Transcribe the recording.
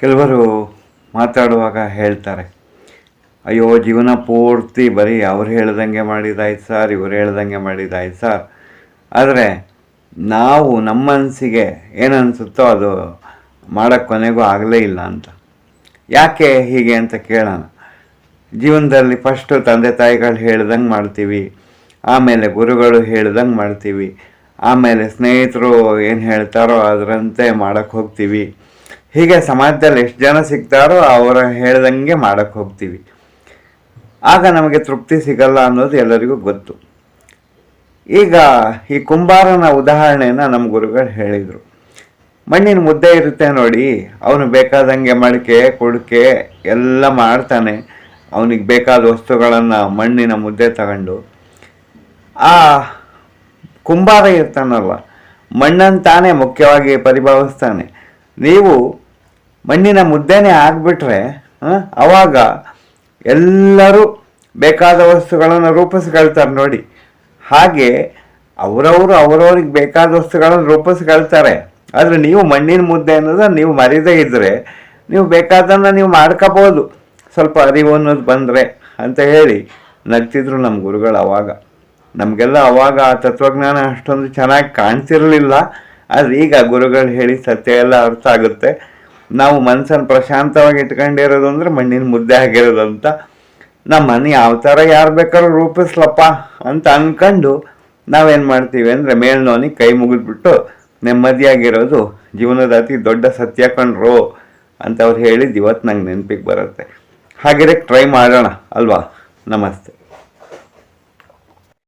ಕೆಲವರು ಮಾತಾಡುವಾಗ ಹೇಳ್ತಾರೆ, ಅಯ್ಯೋ, ಜೀವನ ಪೂರ್ತಿ ಬರೀ ಅವ್ರು ಹೇಳ್ದಂಗೆ ಮಾಡಿದಾಯ್ತು ಸರ್, ಇವ್ರು ಹೇಳ್ದಂಗೆ ಮಾಡಿದಾಯ್ತು ಸರ್. ಆದರೆ ನಾವು ನಮ್ಮ ಮನಸ್ಸಿಗೆ ಏನನ್ಸುತ್ತೋ ಅದು ಮಾಡೋಕ್ಕೆ ಕೊನೆಗೂ ಆಗಲೇ ಇಲ್ಲ ಅಂತ. ಯಾಕೆ ಹೀಗೆ ಅಂತ ಕೇಳೋಣ. ಜೀವನದಲ್ಲಿ ಫಸ್ಟು ತಂದೆ ತಾಯಿಗಳು ಹೇಳ್ದಂಗೆ ಮಾಡ್ತೀವಿ, ಆಮೇಲೆ ಗುರುಗಳು ಹೇಳ್ದಂಗೆ ಮಾಡ್ತೀವಿ, ಆಮೇಲೆ ಸ್ನೇಹಿತರು ಏನು ಹೇಳ್ತಾರೋ ಅದರಂತೆ ಮಾಡೋಕ್ಕೆ ಹೋಗ್ತೀವಿ. ಹೀಗೆ ಸಮಾಜದಲ್ಲಿ ಎಷ್ಟು ಜನ ಸಿಗ್ತಾರೋ ಅವರ ಹೇಳ್ದಂಗೆ ಮಾಡೋಕ್ಕೆ ಹೋಗ್ತೀವಿ. ಆಗ ನಮಗೆ ತೃಪ್ತಿ ಸಿಗಲ್ಲ ಅನ್ನೋದು ಎಲ್ಲರಿಗೂ ಗೊತ್ತು. ಈಗ ಈ ಕುಂಬಾರನ ಉದಾಹರಣೆಯನ್ನು ನಮ್ಮ ಗುರುಗಳು ಹೇಳಿದರು. ಮಣ್ಣಿನ ಮುದ್ದೆ ಇರುತ್ತೆ ನೋಡಿ, ಅವನು ಬೇಕಾದಂಗೆ ಮಡಿಕೆ, ಕುಡಿಕೆ ಎಲ್ಲ ಮಾಡ್ತಾನೆ. ಅವನಿಗೆ ಬೇಕಾದ ವಸ್ತುಗಳನ್ನು ಮಣ್ಣಿನ ಮುದ್ದೆ ತಗೊಂಡು. ಆ ಕುಂಬಾರ ಇರ್ತಾನಲ್ಲ ಮಣ್ಣನ್ನು ತಾನೇ ಮುಖ್ಯವಾಗಿ ಪರಿಭಾವಿಸ್ತಾನೆ. ನೀವು ಮಣ್ಣಿನ ಮುದ್ದೆನೇ ಆಗಿಬಿಟ್ರೆ ಅವಾಗ ಎಲ್ಲರೂ ಬೇಕಾದ ವಸ್ತುಗಳನ್ನು ರೂಪಿಸ್ಕೊಳ್ತಾರೆ ನೋಡಿ. ಹಾಗೆ ಅವರವರು ಅವರವ್ರಿಗೆ ಬೇಕಾದ ವಸ್ತುಗಳನ್ನು ರೂಪಿಸ್ಕೊಳ್ತಾರೆ. ಆದರೆ ನೀವು ಮಣ್ಣಿನ ಮುದ್ದೆ ಅನ್ನೋದನ್ನು ನೀವು ಮರಿದೇ ಇದ್ದರೆ ನೀವು ಬೇಕಾದನ್ನು ನೀವು ಮಾಡ್ಕೋಬೋದು. ಸ್ವಲ್ಪ ಅರಿವು ಅನ್ನೋದು ಬಂದರೆ ಅಂತ ಹೇಳಿ ನಗ್ತಿದ್ರು ನಮ್ಮ ಗುರುಗಳು ಅವಾಗ. ನಮಗೆಲ್ಲ ಅವಾಗ ಆ ತತ್ವಜ್ಞಾನ ಅಷ್ಟೊಂದು ಚೆನ್ನಾಗಿ ಕಾಣ್ತಿರಲಿಲ್ಲ. ಆದರೆ ಈಗ ಗುರುಗಳು ಹೇಳಿ ಸತ್ಯ ಎಲ್ಲ ಅರ್ಥ ಆಗುತ್ತೆ. ನಾವು ಮನಸ್ಸನ್ನು ಪ್ರಶಾಂತವಾಗಿ ಇಟ್ಕೊಂಡಿರೋದು ಅಂದರೆ ಮಣ್ಣಿನ ಮುದ್ದೆ ಆಗಿರೋದು ಅಂತ. ನಮ್ಮ ಮನೆ ಯಾವ ಥರ ಯಾರು ಬೇಕಾದ್ರೂ ರೂಪಿಸ್ಲಪ್ಪ ಅಂತ ಅಂದ್ಕೊಂಡು ನಾವೇನು ಮಾಡ್ತೀವಿ ಅಂದರೆ ಮೇಲ್ನೋನಿಗೆ ಕೈ ಮುಗಿದ್ಬಿಟ್ಟು ನೆಮ್ಮದಿಯಾಗಿರೋದು, ಜೀವನದ ಅತಿ ದೊಡ್ಡ ಸತ್ಯ ಕಂಡ್ರು ಅಂತ ಅವ್ರು ಹೇಳಿದ್ದು ಇವತ್ತು ನಂಗೆ ನೆನಪಿಗೆ ಬರುತ್ತೆ. ಹಾಗಿರಕ್ಕೆ ಟ್ರೈ ಮಾಡೋಣ ಅಲ್ವಾ? ನಮಸ್ತೆ.